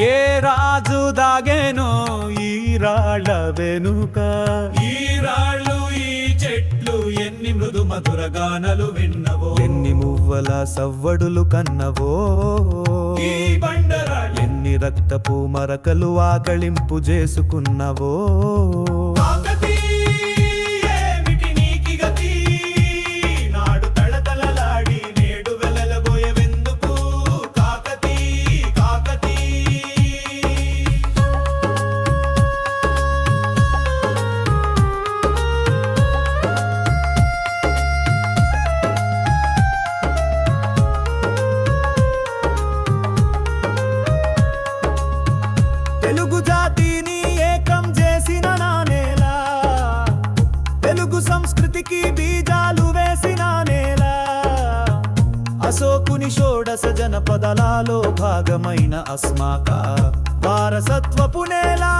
రాజు దాగేను ఈ రాళ్ళ వెనుక? ఈ రాళ్ళు ఈ చెట్లు ఎన్ని మృదు మధుర గానలు విన్నవో? ఎన్ని మువ్వల సవ్వడులు కన్నవో? ఈ బండరాళ్ళు ఎన్ని రక్తపు మరకలు ఆకళింపు చేసుకున్నవో? అశోకుని షోడశ జనపదలాలో భాగమైన అస్మాక వారసత్వపు నేలా.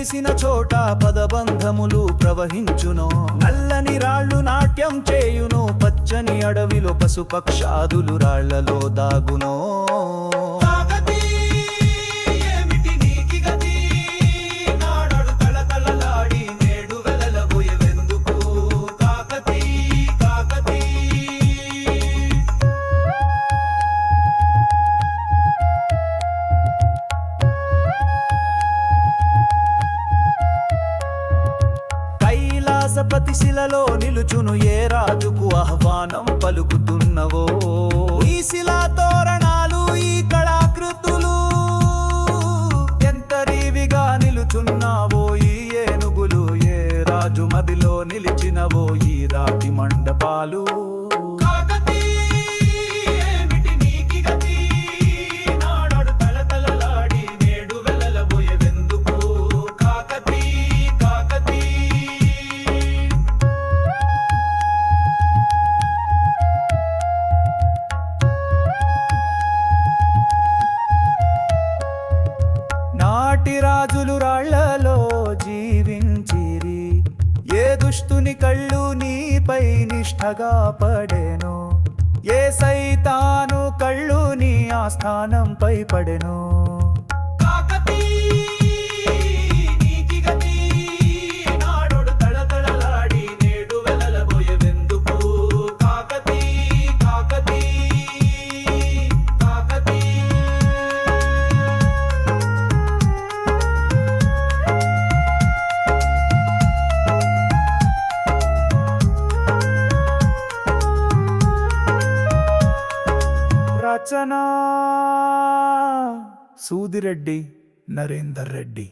వెలివిరిసిన చోట పదబంధములు ప్రవహించును. నల్లని రాళ్ళు నాట్యం చేయును పచ్చని అడవిలో పశుపక్షాదులు రాళ్ళలో దాగునో. కైలాసపతి నిలుచును ఏ రాజుకు ఆహ్వానం పలుకుతున్నవో? ఈ శిలా తోరణాలు ఈ కళాకృతులు ఎంతరీవిగా నిలుచున్నావో? ఈ ఏనుగులు ఏ రాజు మదిలో నిలిచినవో? ఈ రాతి మండపాలు నాటి రాజులు రాళ్ళలో జీవించిరి. ఏ దుష్టుని కళ్ళు నీపై నిష్ఠగా పడెను. ఏ సైతాను కళ్ళు నీ ఆస్థానంపై పడెను. రచన సూదిరెడ్డి నరేందర్ రెడ్డి.